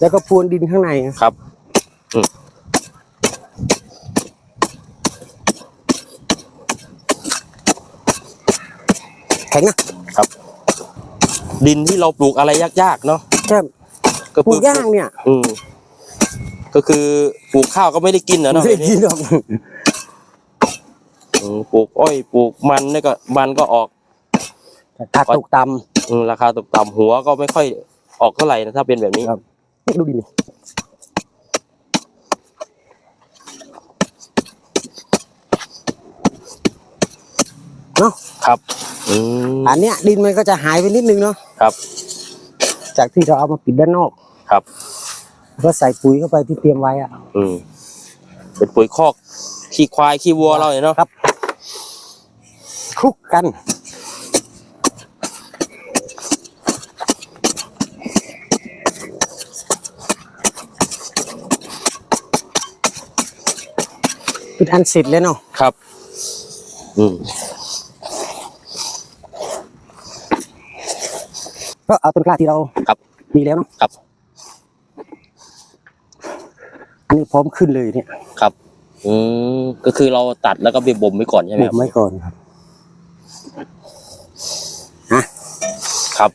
แล้วก็พรวนดินข้างในครับอืมแข็งนะครับ ดินที่เราปลูกอะไรยากๆเนาะใช่ก็ปลูคืกย่างเนี่ย อืมก็คือปลูกข้าวก็ไม่ได้กินนะเนาะไม่ได้กินหรอกอืมปลูกอ้อยปลูกมันเนี่ยก็มันก็ออกถ้าตกต่อืมราคาตกต่ำหัวก็ไม่ค่อยออกเท่าไหร่นะถ้าเป็นแบบนี้ครับำนี่ ดูดินเนาะครับอืมอันเนี้ยดินมันก็จะหายไปนิดนึงเนาะครับ จากที่เราเอามาปิดด้านนอกครับแล้วก็ใส่ปุ๋ยเข้าไปที่เตรียมไว้อะอืมเป็นปุ๋ยคอกขี้ควายขี้วัวเราเนี่ยเนาะครับคลุกกัน เป็นอันเสร็จแล้วเนาะครับ อืมก็เอาต้นกล้าที่เราครับ มีแล้วเนาะครับ อันนี้พร้อมขึ้นเลยเนี่ยครับ อืมก็คือเราตัดแล้วก็ไปบ่มไว้ก่อนใช่ไหมปลูคกรับ ไว้ก่อนครับ ครับ